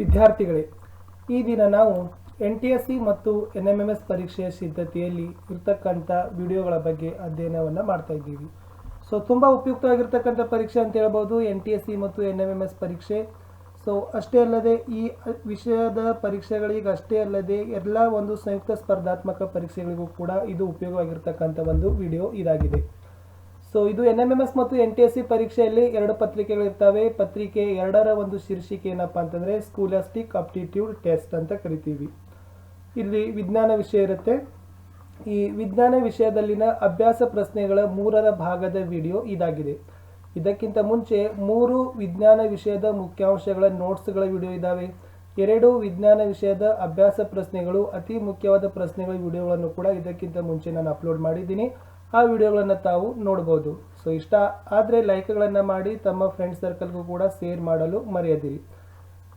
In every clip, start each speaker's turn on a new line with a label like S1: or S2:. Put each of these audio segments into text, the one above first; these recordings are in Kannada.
S1: ವಿದ್ಯಾರ್ಥಿಗಳೇ, ಈ ದಿನ ನಾವು ಎನ್ ಟಿ ಎಸ್ ಸಿ ಮತ್ತು ಎನ್ ಎಂ ಎಂ ಎಸ್ ಪರೀಕ್ಷೆಯ ಸಿದ್ಧತೆಯಲ್ಲಿ ಇರ್ತಕ್ಕಂಥ ವಿಡಿಯೋಗಳ ಬಗ್ಗೆ ಅಧ್ಯಯನವನ್ನು ಮಾಡ್ತಾ ಇದ್ದೀವಿ. ಸೊ ತುಂಬ ಉಪಯುಕ್ತವಾಗಿರ್ತಕ್ಕಂಥ ಪರೀಕ್ಷೆ ಅಂತ ಹೇಳ್ಬೋದು, ಎನ್ ಟಿ ಎಸ್ ಸಿ ಮತ್ತು ಎನ್ ಎಂ ಎಂ ಎಸ್ ಪರೀಕ್ಷೆ. ಸೊ ಅಷ್ಟೇ ಅಲ್ಲದೆ ಈ ವಿಷಯದ ಪರೀಕ್ಷೆಗಳಿಗೆ ಅಷ್ಟೇ ಅಲ್ಲದೆ ಎಲ್ಲ ಒಂದು ಸಂಯುಕ್ತ ಸ್ಪರ್ಧಾತ್ಮಕ ಪರೀಕ್ಷೆಗಳಿಗೂ ಕೂಡ ಇದು ಉಪಯೋಗವಾಗಿರ್ತಕ್ಕಂಥ ಒಂದು ವಿಡಿಯೋ ಇದಾಗಿದೆ. ಸೊ ಇದು ಎನ್ ಎಂ ಎಂ ಎಸ್ ಮತ್ತು ಎನ್ ಟಿ ಎಸ್ ಸಿ ಪರೀಕ್ಷೆಯಲ್ಲಿ ಎರಡು ಪತ್ರಿಕೆಗಳಿರ್ತವೆ. ಪತ್ರಿಕೆ ಎರಡರ ಒಂದು ಶೀರ್ಷಿಕೆ ಏನಪ್ಪ ಅಂತಂದ್ರೆ ಸ್ಕೂಲಾಸ್ಟಿಕ್ ಅಪ್ಟಿಟ್ಯೂಡ್ ಟೆಸ್ಟ್ ಅಂತ ಕರಿತೀವಿ. ಇಲ್ಲಿ ವಿಜ್ಞಾನ ವಿಷಯ ಇರುತ್ತೆ. ಈ ವಿಜ್ಞಾನ ವಿಷಯದಲ್ಲಿನ ಅಭ್ಯಾಸ ಪ್ರಶ್ನೆಗಳ ಮೂರರ ಭಾಗದ ವಿಡಿಯೋ ಇದಾಗಿದೆ. ಇದಕ್ಕಿಂತ ಮುಂಚೆ ಮೂರು ವಿಜ್ಞಾನ ವಿಷಯದ ಮುಖ್ಯಾಂಶಗಳ ನೋಟ್ಸ್ಗಳ ವಿಡಿಯೋ ಇದ್ದಾವೆ ಎರಡು ವಿಜ್ಞಾನ ವಿಷಯದ ಅಭ್ಯಾಸ ಪ್ರಶ್ನೆಗಳು, ಅತಿ ಮುಖ್ಯವಾದ ಪ್ರಶ್ನೆಗಳ ವಿಡಿಯೋಗಳನ್ನು ಕೂಡ ಇದಕ್ಕಿಂತ ಮುಂಚೆ ನಾನು ಅಪ್ಲೋಡ್ ಮಾಡಿದ್ದೀನಿ. ಆ ವಿಡಿಯೋಗಳನ್ನು ತಾವು ನೋಡ್ಬೋದು. ಸೊ ಇಷ್ಟ ಆದರೆ ಲೈಕ್ಗಳನ್ನು ಮಾಡಿ ತಮ್ಮ ಫ್ರೆಂಡ್ ಸರ್ಕಲ್ಗೂ ಕೂಡ ಶೇರ್ ಮಾಡಲು ಮರೆಯದಿರಿ.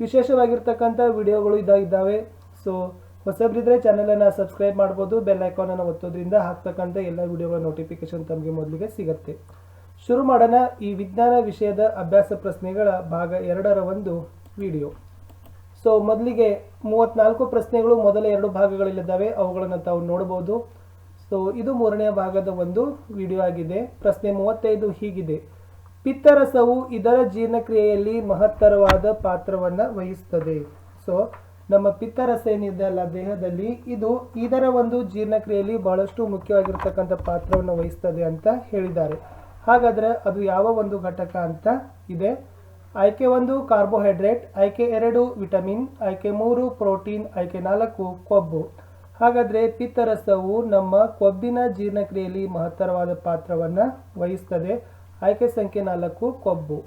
S1: ವಿಶೇಷವಾಗಿರ್ತಕ್ಕಂಥ ವಿಡಿಯೋಗಳು ಇದಾಗಿದ್ದಾವೆ ಸೊ ಹೊಸಬ್ರಿದ್ರೆ ಚಾನಲನ್ನು ಸಬ್ಸ್ಕ್ರೈಬ್ ಮಾಡ್ಬೋದು. ಬೆಲ್ ಐಕಾನನ್ನು ಒತ್ತೋದ್ರಿಂದ ಹಾಕ್ತಕ್ಕಂಥ ಎಲ್ಲ ವಿಡಿಯೋಗಳ ನೋಟಿಫಿಕೇಶನ್ ತಮಗೆ ಮೊದಲಿಗೆ ಸಿಗುತ್ತೆ. ಶುರು ಮಾಡೋಣ ಈ ವಿಜ್ಞಾನ ವಿಷಯದ ಅಭ್ಯಾಸ ಪ್ರಶ್ನೆಗಳ ಭಾಗ ಎರಡರ ಒಂದು ವಿಡಿಯೋ. ಸೊ ಮೊದಲಿಗೆ ಮೂವತ್ನಾಲ್ಕು ಪ್ರಶ್ನೆಗಳು ಮೊದಲ ಎರಡು ಭಾಗಗಳಲ್ಲಿದ್ದಾವೆ. ಅವುಗಳನ್ನು ತಾವು ನೋಡಬಹುದು ಸೊ ಇದು ಮೂರನೇ ಭಾಗದ ಒಂದು ವಿಡಿಯೋ ಆಗಿದೆ. ಪ್ರಶ್ನೆ ಮೂವತ್ತೈದು ಹೀಗಿದೆ. ಪಿತ್ತರಸವು ಇದರ ಜೀರ್ಣಕ್ರಿಯೆಯಲ್ಲಿ ಮಹತ್ತರವಾದ ಪಾತ್ರವನ್ನು ವಹಿಸ್ತದೆ ಸೊ ನಮ್ಮ ಪಿತ್ತರಸ ಏನಿದೆ ಅಲ್ಲ ದೇಹದಲ್ಲಿ ಇದು ಇದರ ಒಂದು ಜೀರ್ಣಕ್ರಿಯೆಯಲ್ಲಿ ಬಹಳಷ್ಟು ಮುಖ್ಯವಾಗಿರ್ತಕ್ಕಂಥ ಪಾತ್ರವನ್ನು ವಹಿಸ್ತದೆ ಅಂತ ಹೇಳಿದ್ದಾರೆ. ಹಾಗಾದ್ರೆ ಅದು ಯಾವ ಒಂದು ಘಟಕ ಅಂತ ಇದೆ. ಆಯ್ಕೆ ಒಂದು, ಕಾರ್ಬೋಹೈಡ್ರೇಟ್. ಆಯ್ಕೆ ಎರಡು, ವಿಟಮಿನ್. ಆಯ್ಕೆ ಮೂರು, ಪ್ರೋಟೀನ್. ಆಯ್ಕೆ ನಾಲ್ಕು, ಕೊಬ್ಬು. ಹಾಗಾದ್ರೆ ಪಿತ್ತರಸವು ನಮ್ಮ ಕೊಬ್ಬಿನ ಜೀರ್ಣಕ್ರಿಯೆಯಲ್ಲಿ ಮಹತ್ತರವಾದ ಪಾತ್ರವನ್ನು ವಹಿಸ್ತದೆ. ಆಯ್ಕೆ ಸಂಖ್ಯೆ ನಾಲ್ಕು, ಕೊಬ್ಬು.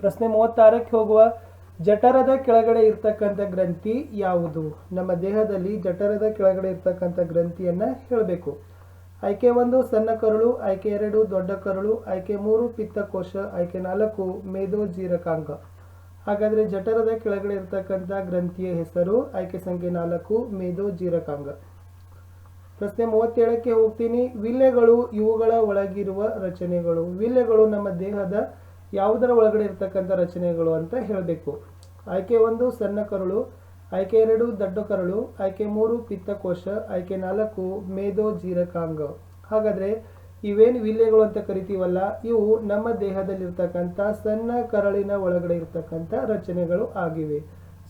S1: ಪ್ರಶ್ನೆ ಮೂವತ್ತಾರಕ್ಕೆ ಹೋಗುವ. ಜಠರದ ಕೆಳಗಡೆ ಇರ್ತಕ್ಕಂಥ ಗ್ರಂಥಿ ಯಾವುದು? ನಮ್ಮ ದೇಹದಲ್ಲಿ ಜಠರದ ಕೆಳಗಡೆ ಇರ್ತಕ್ಕಂಥ ಗ್ರಂಥಿಯನ್ನು ಹೇಳಬೇಕು. ಆಯ್ಕೆ ಒಂದು, ಸಣ್ಣ ಕರುಳು. ಆಯ್ಕೆ ಎರಡು, ದೊಡ್ಡ ಕರುಳು. ಆಯ್ಕೆ ಮೂರು, ಪಿತ್ತಕೋಶ. ಆಯ್ಕೆ ನಾಲ್ಕು, ಮೇದೋ ಜೀರಕಾಂಗ. ಹಾಗಾದ್ರೆ ಜಠರದ ಕೆಳಗಡೆ ಇರತಕ್ಕಂಥ ಗ್ರಂಥಿಯ ಹೆಸರು, ಆಯ್ಕೆ ಸಂಖ್ಯೆ ನಾಲ್ಕು ಮೇದೋ ಜೀರಕಾಂಗ. ಪ್ರಶ್ನೆ ಮೂವತ್ತೇಳಕ್ಕೆ ಹೋಗ್ತೀನಿ. ವಿಲ್ಲೆಗಳು ಇವುಗಳ ಒಳಗಿರುವ ರಚನೆಗಳು. ವಿಲ್ಲೆಗಳು ನಮ್ಮ ದೇಹದ ಯಾವುದರ ಒಳಗಡೆ ಇರತಕ್ಕಂಥ ರಚನೆಗಳು ಅಂತ ಹೇಳಬೇಕು. ಆಯ್ಕೆ ಒಂದು, ಸಣ್ಣ ಕರುಳು. ಆಯ್ಕೆ ಎರಡು, ದಡ್ಡ ಕರುಳು. ಆಯ್ಕೆ ಮೂರು, ಪಿತ್ತಕೋಶ. ಆಯ್ಕೆ ನಾಲ್ಕು ಮೇದೋ ಜೀರಕಾಂಗ. ಹಾಗಾದ್ರೆ ಇವೇನು ವಿಲ್ಲೆಗಳು ಅಂತ ಕರಿತೀವಲ್ಲ, ಇವು ನಮ್ಮ ದೇಹದಲ್ಲಿರ್ತಕ್ಕಂಥ ಸಣ್ಣ ಕರಳಿನ ಒಳಗಡೆ ಇರ್ತಕ್ಕಂಥ ರಚನೆಗಳು ಆಗಿವೆ.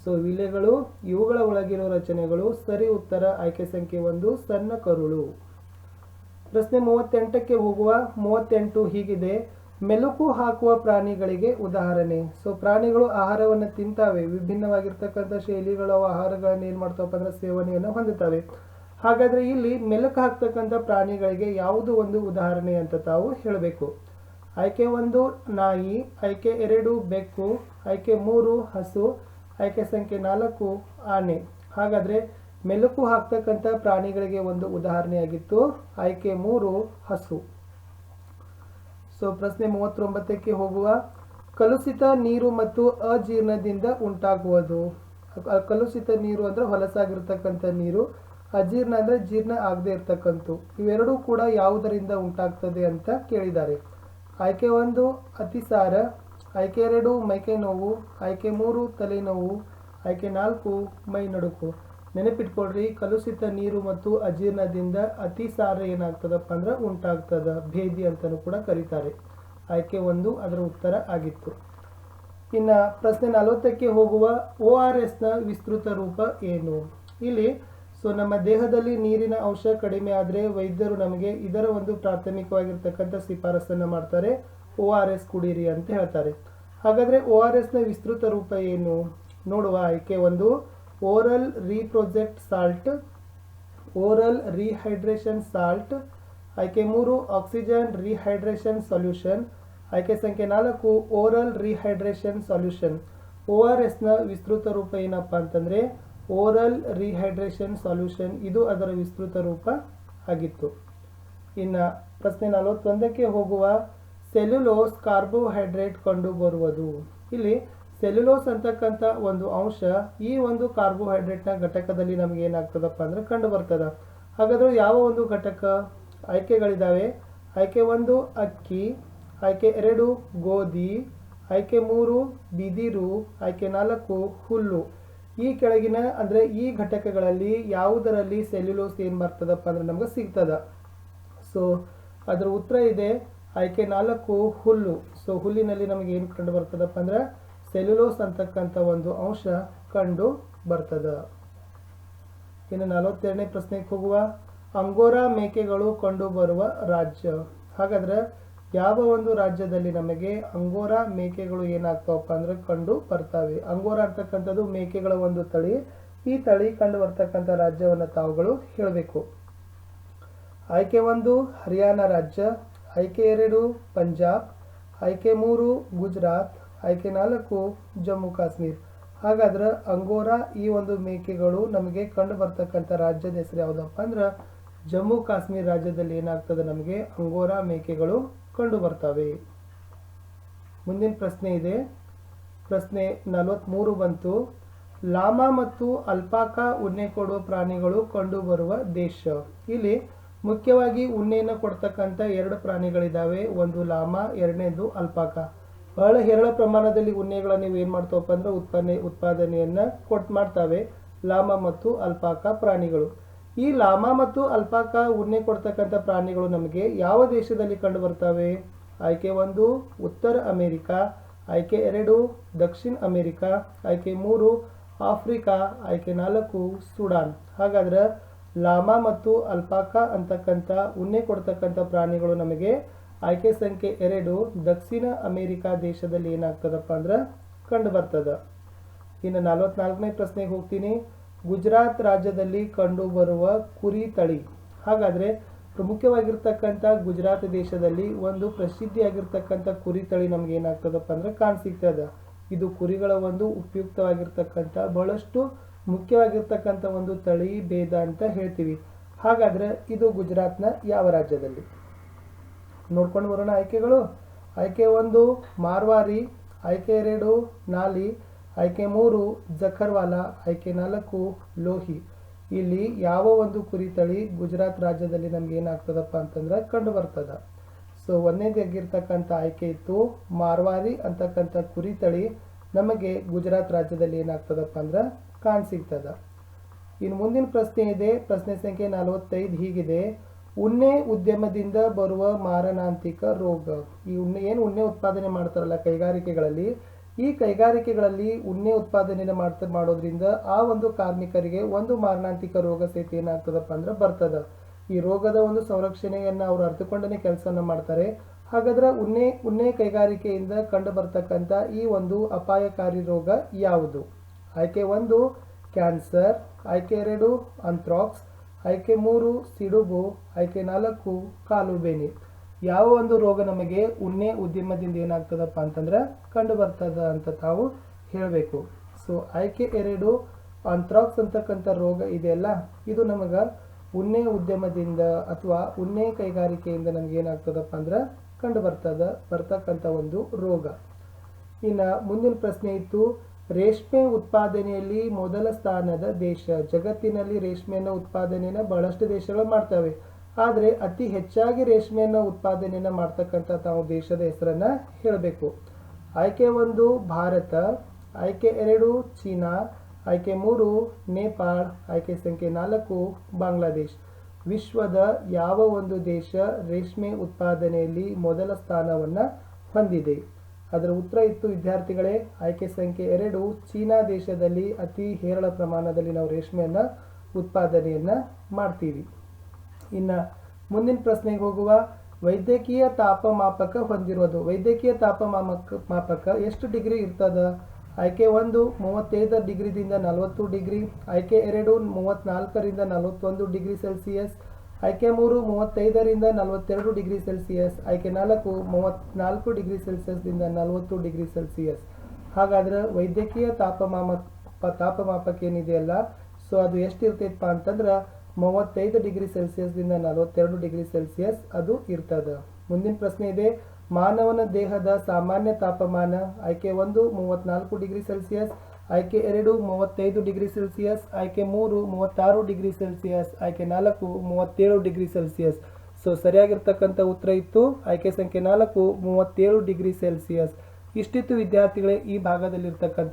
S1: ಸೊ ವಿಲೆಗಳು ಇವುಗಳ ಒಳಗಿರೋ ರಚನೆಗಳು ಸರಿ ಉತ್ತರ, ಆಯ್ಕೆ ಸಂಖ್ಯೆ ಒಂದು, ಸಣ್ಣ ಕರುಳು. ಪ್ರಶ್ನೆ ಮೂವತ್ತೆಂಟಕ್ಕೆ ಹೋಗುವ, ಮೂವತ್ತೆಂಟು ಹೀಗಿದೆ. ಮೆಲುಕು ಹಾಕುವ ಪ್ರಾಣಿಗಳಿಗೆ ಉದಾಹರಣೆ. ಸೊ ಪ್ರಾಣಿಗಳು ಆಹಾರವನ್ನು ತಿಂತಾವೆ, ವಿಭಿನ್ನವಾಗಿರ್ತಕ್ಕಂಥ ಶೈಲಿಗಳು ಆಹಾರಗಳನ್ನು ಏನು ಮಾಡ್ತಾವಪ್ಪ ಅಂದ್ರೆ ಸೇವನೆಯನ್ನು ಹೊಂದುತ್ತವೆ. ಹಾಗಾದ್ರೆ ಇಲ್ಲಿ ಮೆಲುಕು ಹಾಕ್ತಕ್ಕಂಥ ಪ್ರಾಣಿಗಳಿಗೆ ಯಾವುದು ಒಂದು ಉದಾಹರಣೆ ಅಂತ ತಾವು ಹೇಳಬೇಕು. ಆಯ್ಕೆ ಒಂದು, ನಾಯಿ, ಆಯ್ಕೆ ಎರಡು, ಬೆಕ್ಕು, ಆಯ್ಕೆ ಮೂರು, ಹಸು, ಆಯ್ಕೆ ಸಂಖ್ಯೆ ನಾಲ್ಕು, ಆನೆ. ಹಾಗಾದ್ರೆ ಮೆಲುಕು ಹಾಕ್ತಕ್ಕಂಥ ಪ್ರಾಣಿಗಳಿಗೆ ಒಂದು ಉದಾಹರಣೆಯಾಗಿತ್ತು, ಆಯ್ಕೆ ಮೂರು, ಹಸು. ಸೊ ಪ್ರಶ್ನೆ ಮೂವತ್ತೊಂಬತ್ತಕ್ಕೆ ಹೋಗುವ. ಕಲುಷಿತ ನೀರು ಮತ್ತು ಅಜೀರ್ಣದಿಂದ ಉಂಟಾಗುವುದು. ಕಲುಷಿತ ನೀರು ಅಂದ್ರೆ ಹೊಲಸಾಗಿರ್ತಕ್ಕಂಥ ನೀರು ಅಜೀರ್ಣ ಅಂದ್ರೆ ಜೀರ್ಣ ಆಗದೆ ಇರ್ತಕ್ಕಂಥ ಇವೆರಡೂ ಕೂಡ ಯಾವುದರಿಂದ ಉಂಟಾಗ್ತದೆ ಅಂತ ಕೇಳಿದ್ದಾರೆ. ಆಯ್ಕೆ ಒಂದು, ಅತಿಸಾರ. ಆಯ್ಕೆ ಎರಡು, ಮೈಕೆ ನೋವು. ಆಯ್ಕೆ ಮೂರು ತಲೆನೋವು ಆಯ್ಕೆ ನಾಲ್ಕು, ಮೈ ನಡುಕು. ನೆನಪಿಟ್ಕೊಳ್ರಿ, ಕಲುಷಿತ ನೀರು ಮತ್ತು ಅಜೀರ್ಣದಿಂದ ಅತಿಸಾರ ಏನಾಗ್ತದಪ್ಪ ಅಂದ್ರೆ ಉಂಟಾಗ್ತದ. ಭೇದಿ ಅಂತಲೂ ಕೂಡ ಕರೀತಾರೆ. ಆಯ್ಕೆ ಒಂದು, ಅದರ ಉತ್ತರ ಆಗಿತ್ತು. ಇನ್ನ ಪ್ರಶ್ನೆ ನಲವತ್ತಕ್ಕೆ ಹೋಗುವ ಒ ಆರ್ ಎಸ್ನ ವಿಸ್ತೃತ ರೂಪ ಏನು? ಇಲ್ಲಿ ಸೊ ನಮ್ಮ ದೇಹದಲ್ಲಿ ನೀರಿನ ಅಂಶ ಕಡಿಮೆ ಆದರೆ ವೈದ್ಯರು ನಮಗೆ ಇದರ ಒಂದು ಪ್ರಾಥಮಿಕವಾಗಿರ್ತಕ್ಕಂಥ ಶಿಫಾರಸನ್ನು ಮಾಡ್ತಾರೆ. ಓ ಆರ್ ಎಸ್ ಕುಡೀರಿ ಅಂತ ಹೇಳ್ತಾರೆ. ಹಾಗಾದರೆ ಓ ಆರ್ ಎಸ್ನ ವಿಸ್ತೃತ ರೂಪ ಏನು? ನೋಡುವ ಆಯ್ಕೆ ಒಂದು. Oral reproject salt, oral rehydration salt, ಆಯ್ಕೆ ಮೂರು, ಆಕ್ಸಿಜನ್ ರೀಹೈಡ್ರೇಷನ್ ಸೊಲ್ಯೂಷನ್, ಆಯ್ಕೆ ಸಂಖ್ಯೆ ನಾಲ್ಕು, oral rehydration solution. O R ಎಸ್ನ ವಿಸ್ತೃತ ರೂಪ ಏನಪ್ಪ ಅಂತಂದ್ರೆ ಓರಲ್ ರಿಹೈಡ್ರೇಷನ್ ಸಾಲ್ಯೂಷನ್ ಇದು ಅದರ ವಿಸ್ತೃತ ರೂಪ ಆಗಿತ್ತು. ಇನ್ನು ಪ್ರಶ್ನೆ ನಲವತ್ತೊಂದಕ್ಕೆ ಹೋಗುವ ಸೆಲ್ಯುಲೋಸ್ ಕಾರ್ಬೋಹೈಡ್ರೇಟ್ ಕಂಡು ಬರುವುದು ಇಲ್ಲಿ ಸೆಲ್ಯುಲೋಸ್ ಅಂತಕ್ಕಂಥ ಒಂದು ಅಂಶ ಈ ಒಂದು ಕಾರ್ಬೋಹೈಡ್ರೇಟ್ನ ಘಟಕದಲ್ಲಿ ನಮಗೆ ಏನಾಗ್ತದಪ್ಪ ಅಂದ್ರೆ ಕಂಡು ಬರ್ತದ ಹಾಗಾದ್ರೆ ಯಾವ ಒಂದು ಘಟಕ? ಆಯ್ಕೆಗಳಿದ್ದಾವೆ ಆಯ್ಕೆ ಒಂದು ಅಕ್ಕಿ, ಆಯ್ಕೆ ಎರಡು ಗೋಧಿ, ಆಯ್ಕೆ ಮೂರು ಬಿದಿರು, ಆಯ್ಕೆ ನಾಲ್ಕು ಹುಲ್ಲು. ಈ ಕೆಳಗಿನ ಅಂದರೆ ಈ ಘಟಕಗಳಲ್ಲಿ ಯಾವುದರಲ್ಲಿ ಸೆಲ್ಯುಲೋಸ್ ಏನು ಬರ್ತದಪ್ಪ ಅಂದ್ರೆ ನಮ್ಗೆ ಸಿಗ್ತದ. ಸೊ ಅದರ ಉತ್ತರ ಇದೆ, ಆಯ್ಕೆ ನಾಲ್ಕು ಹುಲ್ಲು. ಸೊ ಹುಲ್ಲಿನಲ್ಲಿ ನಮಗೆ ಏನು ಕಂಡು ಬರ್ತದಪ್ಪ ಅಂದ್ರೆ ಸೆಲ್ಯುಲೋಸ್ ಅಂತಕ್ಕಂಥ ಒಂದು ಅಂಶ ಕಂಡು ಬರ್ತದ. ಇನ್ನು ನಲವತ್ತೆರಡನೇ ಪ್ರಶ್ನೆಗೆ ಹೋಗುವ, ಅಂಗೋರಾ ಮೇಕೆಗಳು ಕಂಡು ಬರುವ ರಾಜ್ಯ. ಹಾಗಾದ್ರೆ ಯಾವ ಒಂದು ರಾಜ್ಯದಲ್ಲಿ ನಮಗೆ ಅಂಗೋರಾ ಮೇಕೆಗಳು ಏನಾಗ್ತಾವಪ್ಪ ಅಂದ್ರೆ ಕಂಡು ಬರ್ತವೆ. ಅಂಗೋರಾ ಅಂತಕ್ಕಂಥದ್ದು ಮೇಕೆಗಳ ಒಂದು ತಳಿ. ಈ ತಳಿ ಕಂಡು ಬರ್ತಕ್ಕಂಥ ರಾಜ್ಯವನ್ನು ತಾವುಗಳು ಹೇಳಬೇಕು. ಆಯ್ಕೆ ಒಂದು, ಹರಿಯಾಣ ರಾಜ್ಯ. ಆಯ್ಕೆ ಎರಡು, ಪಂಜಾಬ್. ಆಯ್ಕೆ ಮೂರು, ಗುಜರಾತ್. ಆಯ್ಕೆ ನಾಲ್ಕು, ಜಮ್ಮು ಕಾಶ್ಮೀರ್. ಹಾಗಾದ್ರೆ ಅಂಗೋರಾ ಈ ಒಂದು ಮೇಕೆಗಳು ನಮಗೆ ಕಂಡು ಬರ್ತಕ್ಕಂಥ ರಾಜ್ಯದ ಹೆಸರು ಯಾವುದಪ್ಪ ಅಂದ್ರೆ ಜಮ್ಮು ಕಾಶ್ಮೀರ ರಾಜ್ಯದಲ್ಲಿ ಏನಾಗ್ತದೆ ನಮಗೆ ಅಂಗೋರಾ ಮೇಕೆಗಳು ಕಂಡು ಬರ್ತವೆ. ಮುಂದಿನ ಪ್ರಶ್ನೆ ಇದೆ. ಪ್ರಶ್ನೆ ನಲವತ್ತ್ಮೂರು ಬಂತು. ಲಾಮಾ ಮತ್ತು ಅಲ್ಪಾಕ ಉಣ್ಣೆ ಕೊಡುವ ಪ್ರಾಣಿಗಳು ಕಂಡುಬರುವ ದೇಶ. ಇಲ್ಲಿ ಮುಖ್ಯವಾಗಿ ಉಣ್ಣೆಯನ್ನು ಕೊಡ್ತಕ್ಕಂಥ ಎರಡು ಪ್ರಾಣಿಗಳಿದ್ದಾವೆ ಒಂದು ಲಾಮಾ, ಎರಡನೇದು ಅಲ್ಪಾಕ. ಬಹಳ ಹೇರಳ ಪ್ರಮಾಣದಲ್ಲಿ ಉಣ್ಣೆಗಳನ್ನು ನೀವು ಏನು ಮಾಡ್ತಾವಪ್ಪ ಅಂದರೆ ಉತ್ಪನ್ನ, ಉತ್ಪಾದನೆಯನ್ನು ಕೊಟ್ಟು ಮಾಡ್ತವೆ. ಲಾಮಾ ಮತ್ತು ಅಲ್ಪಾಕ ಪ್ರಾಣಿಗಳು. ಈ ಲಾಮಾ ಮತ್ತು ಅಲ್ಪಾಕ ಉಣ್ಣೆ ಕೊಡ್ತಕ್ಕಂಥ ಪ್ರಾಣಿಗಳು ನಮಗೆ ಯಾವ ದೇಶದಲ್ಲಿ ಕಂಡು ಬರ್ತವೆ ಆಯ್ಕೆ ಒಂದು, ಉತ್ತರ ಅಮೆರಿಕಾ. ಆಯ್ಕೆ ಎರಡು, ದಕ್ಷಿಣ ಅಮೆರಿಕಾ. ಆಯ್ಕೆ ಮೂರು, ಆಫ್ರಿಕಾ. ಆಯ್ಕೆ ನಾಲ್ಕು, ಸುಡಾನ್. ಹಾಗಾದ್ರೆ ಲಾಮಾ ಮತ್ತು ಅಲ್ಪಾಕ ಅಂತಕ್ಕಂಥ ಉಣ್ಣೆ ಕೊಡ್ತಕ್ಕಂಥ ಪ್ರಾಣಿಗಳು ನಮಗೆ ಆಯ್ಕೆ ಸಂಖ್ಯೆ ಎರಡು, ದಕ್ಷಿಣ ಅಮೆರಿಕಾ ದೇಶದಲ್ಲಿ ಏನಾಗ್ತದಪ್ಪ ಅಂದ್ರೆ ಕಂಡು ಬರ್ತದ. ಇನ್ನು ನಲವತ್ನಾಲ್ಕನೇ ಪ್ರಶ್ನೆಗೆ ಹೋಗ್ತೀನಿ. ಗುಜರಾತ್ ರಾಜ್ಯದಲ್ಲಿ ಕಂಡುಬರುವ ಕುರಿ ತಳಿ. ಹಾಗಾದ್ರೆ ಪ್ರಮುಖವಾಗಿರ್ತಕ್ಕಂಥ ಗುಜರಾತ್ ದೇಶದಲ್ಲಿ ಒಂದು ಪ್ರಸಿದ್ಧಿಯಾಗಿರ್ತಕ್ಕಂಥ ಕುರಿ ತಳಿ ನಮ್ಗೆ ಏನಾಗ್ತದಪ್ಪ ಅಂದ್ರೆ ಕಾಣಿಸಿಕ್ತದ ಇದು ಕುರಿಗಳ ಒಂದು ಉಪಯುಕ್ತವಾಗಿರ್ತಕ್ಕಂಥ, ಬಹಳಷ್ಟು ಮುಖ್ಯವಾಗಿರ್ತಕ್ಕಂಥ ಒಂದು ತಳಿ ಭೇದ ಅಂತ ಹೇಳ್ತೀವಿ. ಹಾಗಾದ್ರೆ ಇದು ಗುಜರಾತ್ನ ಯಾವ ರಾಜ್ಯದಲ್ಲಿ? ನೋಡ್ಕೊಂಡು ಬರೋಣ ಆಯ್ಕೆಗಳು. ಆಯ್ಕೆ ಒಂದು ಮಾರ್ವಾರಿ, ಆಯ್ಕೆ ಎರಡು ನಾಲಿ ಆಯ್ಕೆ ಮೂರು, ಜಖರ್ವಾಲ, ಆಯ್ಕೆ ನಾಲ್ಕು, ಲೋಹಿ. ಇಲ್ಲಿ ಯಾವ ಒಂದು ಕುರಿ ತಳಿ ಗುಜರಾತ್ ರಾಜ್ಯದಲ್ಲಿ ನಮ್ಗೆ ಏನಾಗ್ತದಪ್ಪ ಅಂತಂದ್ರೆ ಕಂಡು ಬರ್ತದ. ಸೊ ಒಂದನೇದಾಗಿರ್ತಕ್ಕಂಥ ಆಯ್ಕೆ ಇತ್ತು, ಮಾರ್ವಾರಿ ಅಂತಕ್ಕಂಥ ಕುರಿ ತಳಿ ನಮಗೆ ಗುಜರಾತ್ ರಾಜ್ಯದಲ್ಲಿ ಏನಾಗ್ತದಪ್ಪ ಅಂದ್ರೆ ಕಾಣಸಿಗ್ತದ. ಇನ್ನು ಮುಂದಿನ ಪ್ರಶ್ನೆ ಇದೆ, ಪ್ರಶ್ನೆ ಸಂಖ್ಯೆ ನಲವತ್ತೈದು ಹೀಗಿದೆ. ಉಣ್ಣೆ ಉದ್ಯಮದಿಂದ ಬರುವ ಮಾರಣಾಂತಿಕ ರೋಗ. ಈ ಉಣ್ಣೆ, ಏನು ಉಣ್ಣೆ ಉತ್ಪಾದನೆ ಮಾಡ್ತಾರಲ್ಲ ಕೈಗಾರಿಕೆಗಳಲ್ಲಿ ಈ ಕೈಗಾರಿಕೆಗಳಲ್ಲಿ ಉಣ್ಣೆ ಉತ್ಪಾದನೆ ಮಾಡ್ತಾ, ಮಾಡೋದ್ರಿಂದ ಆ ಒಂದು ಕಾರ್ಮಿಕರಿಗೆ ಒಂದು ಮಾರಣಾಂತಿಕ ರೋಗ ಸಹಿತ ಏನಾಗ್ತದಪ್ಪ ಅಂದ್ರೆ ಬರ್ತದ. ಈ ರೋಗದ ಒಂದು ಸಂರಕ್ಷಣೆಯನ್ನ ಅವರು ಅರ್ಥಕೊಂಡನೆ ಕೆಲಸವನ್ನ ಮಾಡ್ತಾರೆ. ಹಾಗಾದ್ರೆ ಉಣ್ಣೆ ಉಣ್ಣೆ ಕೈಗಾರಿಕೆಯಿಂದ ಕಂಡು ಬರ್ತಕ್ಕಂಥ ಈ ಒಂದು ಅಪಾಯಕಾರಿ ರೋಗ ಯಾವುದು? ಆಯ್ಕೆ ಒಂದು, ಕ್ಯಾನ್ಸರ್, ಆಯ್ಕೆ ಎರಡು ಅಂಥ್ರಾಕ್ಸ್ ಆಯ್ಕೆ ಮೂರು, ಸಿಡುಬು, ಆಯ್ಕೆ ನಾಲ್ಕು, ಕಾಲು ಬೇನೆ ಯಾವ ಒಂದು ರೋಗ ನಮಗೆ ಉಣ್ಣೆ ಉದ್ಯಮದಿಂದ ಏನಾಗ್ತದಪ್ಪ ಅಂತಂದ್ರೆ ಕಂಡು ಬರ್ತದ ಅಂತ ತಾವು ಹೇಳಬೇಕು. ಸೊ ಆಯ್ಕೆ ಎರಡು ಅಂಥ್ರಾಕ್ಸ್ ಅಂತಕ್ಕಂಥ ರೋಗ ಇದೆಯಲ್ಲ ಇದು ನಮಗ ಉಣ್ಣೆ ಉದ್ಯಮದಿಂದ ಅಥವಾ ಉಣ್ಣೆ ಕೈಗಾರಿಕೆಯಿಂದ ನಮ್ಗೆ ಏನಾಗ್ತದಪ್ಪ ಅಂದ್ರೆ ಕಂಡು ಬರ್ತದ, ಬರ್ತಕ್ಕಂಥ ಒಂದು ರೋಗ. ಇನ್ನು ಮುಂದಿನ ಪ್ರಶ್ನೆ ಇತ್ತು, ರೇಷ್ಮೆ ಉತ್ಪಾದನೆಯಲ್ಲಿ ಮೊದಲ ಸ್ಥಾನದ ದೇಶ, ಜಗತ್ತಿನಲ್ಲಿ ರೇಷ್ಮೆಯನ್ನು ಉತ್ಪಾದನೆಯನ್ನು ಬಹಳಷ್ಟು ದೇಶಗಳು ಮಾಡ್ತವೆ. ಆದರೆ ಅತಿ ಹೆಚ್ಚಾಗಿ ರೇಷ್ಮೆಯನ್ನು ಉತ್ಪಾದನೆಯನ್ನು ಮಾಡ್ತಕ್ಕಂಥ ತಾವು ದೇಶದ ಹೆಸರನ್ನು ಹೇಳಬೇಕು. ಆಯ್ಕೆ ಒಂದು, ಭಾರತ. ಆಯ್ಕೆ ಎರಡು, ಚೀನಾ. ಆಯ್ಕೆ ಮೂರು, ನೇಪಾಳ. ಆಯ್ಕೆ ಸಂಖ್ಯೆ ನಾಲ್ಕು, ಬಾಂಗ್ಲಾದೇಶ್. ವಿಶ್ವದ ಯಾವ ಒಂದು ದೇಶ ರೇಷ್ಮೆ ಉತ್ಪಾದನೆಯಲ್ಲಿ ಮೊದಲ ಸ್ಥಾನವನ್ನು ಹೊಂದಿದೆ? ಅದರ ಉತ್ತರ ಇತ್ತು ವಿದ್ಯಾರ್ಥಿಗಳೇ, ಆಯ್ಕೆ ಸಂಖ್ಯೆ ಎರಡು, ಚೀನಾ ದೇಶದಲ್ಲಿ ಅತಿ ಹೇರಳ ಪ್ರಮಾಣದಲ್ಲಿ ನಾವು ರೇಷ್ಮೆಯನ್ನು ಉತ್ಪಾದನೆಯನ್ನು ಮಾಡ್ತೀವಿ. ಇನ್ನು ಮುಂದಿನ ಪ್ರಶ್ನೆಗೆ ಹೋಗುವ ವೈದ್ಯಕೀಯ ತಾಪಮಾಪಕ ಹೊಂದಿರೋದು. ವೈದ್ಯಕೀಯ ತಾಪಮಾಪಕ, ಮಾಪಕ ಎಷ್ಟು ಡಿಗ್ರಿ ಇರ್ತದ? ಆಯ್ಕೆ ಒಂದು ಮೂವತ್ತೈದು ಡಿಗ್ರಿದಿಂದ ನಲವತ್ತು ಡಿಗ್ರಿ, ಆಯ್ಕೆ ಎರಡು ಮೂವತ್ನಾಲ್ಕರಿಂದ ನಲವತ್ತೊಂದು ಡಿಗ್ರಿ ಸೆಲ್ಸಿಯಸ್, ಆಯ್ಕೆ ಮೂರು ಮೂವತ್ತೈದರಿಂದ ನಲವತ್ತೆರಡು ಡಿಗ್ರಿ ಸೆಲ್ಸಿಯಸ್, ಆಯ್ಕೆ ನಾಲ್ಕು ಮೂವತ್ನಾಲ್ಕು ಡಿಗ್ರಿ ಸೆಲ್ಸಿಯಸ್ದಿಂದ ನಲವತ್ತು ಡಿಗ್ರಿ ಸೆಲ್ಸಿಯಸ್. ಹಾಗಾದ್ರೆ ವೈದ್ಯಕೀಯ ತಾಪಮಾಮ ತಾಪಮಾಪಕ ಏನಿದೆಯಲ್ಲ, ಸೊ ಅದು ಎಷ್ಟು ಇರ್ತೈತಪ್ಪ ಅಂತಂದ್ರೆ ಮೂವತ್ತೈದು ಡಿಗ್ರಿ ಸೆಲ್ಸಿಯಸ್ದಿಂದ ನಲವತ್ತೆರಡು ಡಿಗ್ರಿ ಸೆಲ್ಸಿಯಸ್ ಅದು ಇರ್ತದ. ಮುಂದಿನ ಪ್ರಶ್ನೆ ಇದೆ. ಮಾನವನ ದೇಹದ ಸಾಮಾನ್ಯ ತಾಪಮಾನ ಆಯ್ಕೆ ಒಂದು ಮೂವತ್ನಾಲ್ಕು ಡಿಗ್ರಿ ಸೆಲ್ಸಿಯಸ್, ಆಯ್ಕೆ ಎರಡು, ಮೂವತ್ತೈದು ಡಿಗ್ರಿ ಸೆಲ್ಸಿಯಸ್, ಆಯ್ಕೆ ಮೂರು, ಮೂವತ್ತಾರು ಡಿಗ್ರಿ ಸೆಲ್ಸಿಯಸ್, ಆಯ್ಕೆ ನಾಲ್ಕು, ಮೂವತ್ತೇಳು ಡಿಗ್ರಿ ಸೆಲ್ಸಿಯಸ್. ಸೊ ಸರಿಯಾಗಿರ್ತಕ್ಕಂಥ ಉತ್ತರ ಇತ್ತು. ಆಯ್ಕೆ ಸಂಖ್ಯೆ ನಾಲ್ಕು, ಮೂವತ್ತೇಳು ಡಿಗ್ರಿ ಸೆಲ್ಸಿಯಸ್. ಇಷ್ಟಿತ್ತು ವಿದ್ಯಾರ್ಥಿಗಳೇ ಈ ಭಾಗದಲ್ಲಿರ್ತಕ್ಕಂಥ